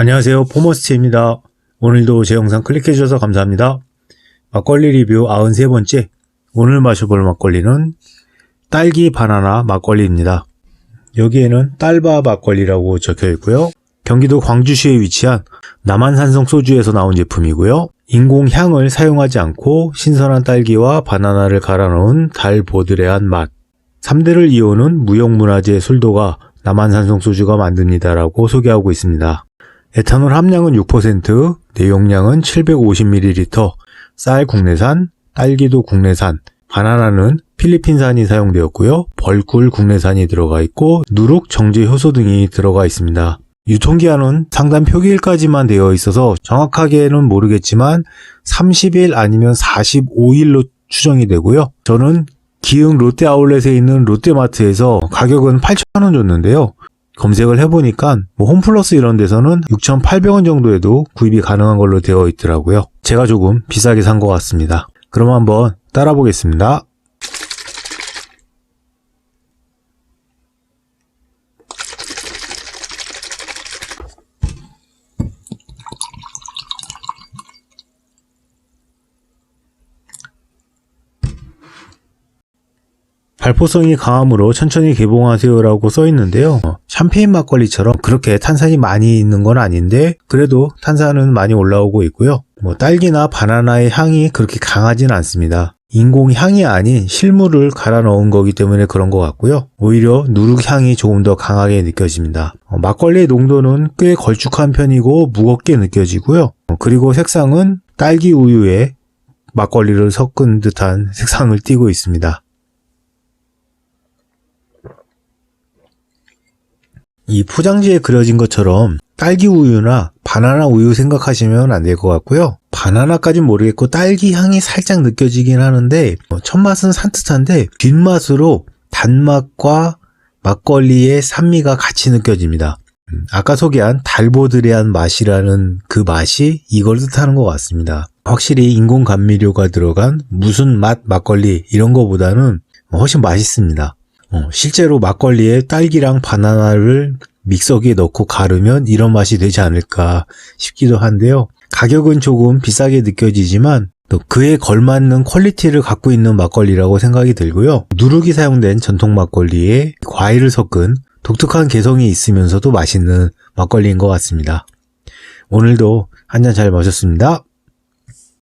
안녕하세요. 포머스트입니다. 오늘도 제 영상 클릭해 주셔서 감사합니다. 막걸리 리뷰 93번째. 오늘 마셔볼 막걸리는 딸기 바나나 막걸리입니다. 여기에는 딸바 막걸리라고 적혀 있고요. 경기도 광주시에 위치한 남한산성 소주에서 나온 제품이고요. 인공향을 사용하지 않고 신선한 딸기와 바나나를 갈아 넣은 달보드레한 맛. 3대를 이오는 무형문화재 술도가 남한산성 소주가 만듭니다라고 소개하고 있습니다. 에탄올 함량은 6%, 내용량은 750ml, 쌀 국내산, 딸기도 국내산, 바나나는 필리핀산이 사용되었고요. 벌꿀 국내산이 들어가 있고 누룩 정제 효소 등이 들어가 있습니다. 유통기한은 상단 표기일까지만 되어 있어서 정확하게는 모르겠지만 30일 아니면 45일로 추정이 되고요. 저는 기흥 롯데 아울렛에 있는 롯데마트에서 가격은 8,000원 줬는데요. 검색을 해보니까 뭐 홈플러스 이런 데서는 6,800원 정도에도 구입이 가능한 걸로 되어 있더라고요. 제가 조금 비싸게 산 것 같습니다. 그럼 한번 따라 보겠습니다. 발포성이 강하므로 천천히 개봉하세요라고 써 있는데요. 어, 샴페인 막걸리처럼 그렇게 탄산이 많이 있는 건 아닌데 그래도 탄산은 많이 올라오고 있고요. 뭐 딸기나 바나나의 향이 그렇게 강하진 않습니다. 인공 향이 아닌 실물을 갈아 넣은 거기 때문에 그런 것 같고요. 오히려 누룩 향이 조금 더 강하게 느껴집니다. 어, 막걸리의 농도는 꽤 걸쭉한 편이고 무겁게 느껴지고요. 어, 그리고 색상은 딸기 우유에 막걸리를 섞은 듯한 색상을 띠고 있습니다. 이 포장지에 그려진 것처럼 딸기 우유나 바나나 우유 생각하시면 안 될 것 같고요. 바나나까진 모르겠고 딸기 향이 살짝 느껴지긴 하는데 어, 첫 맛은 산뜻한데 뒷맛으로 단맛과 막걸리의 산미가 같이 느껴집니다. 음, 아까 소개한 달보드레한 맛이라는 그 맛이 이걸 뜻하는 것 같습니다. 확실히 인공 감미료가 들어간 무슨 맛 막걸리 이런 거보다는 훨씬 맛있습니다. 어, 실제로 막걸리에 딸기랑 바나나를 믹서기에 넣고 가르면 이런 맛이 되지 않을까 싶기도 한데요. 가격은 조금 비싸게 느껴지지만 또 그에 걸맞는 퀄리티를 갖고 있는 막걸리라고 생각이 들고요. 누룩이 사용된 전통 막걸리에 과일을 섞은 독특한 개성이 있으면서도 맛있는 막걸리인 것 같습니다. 오늘도 한 잔 잘 마셨습니다.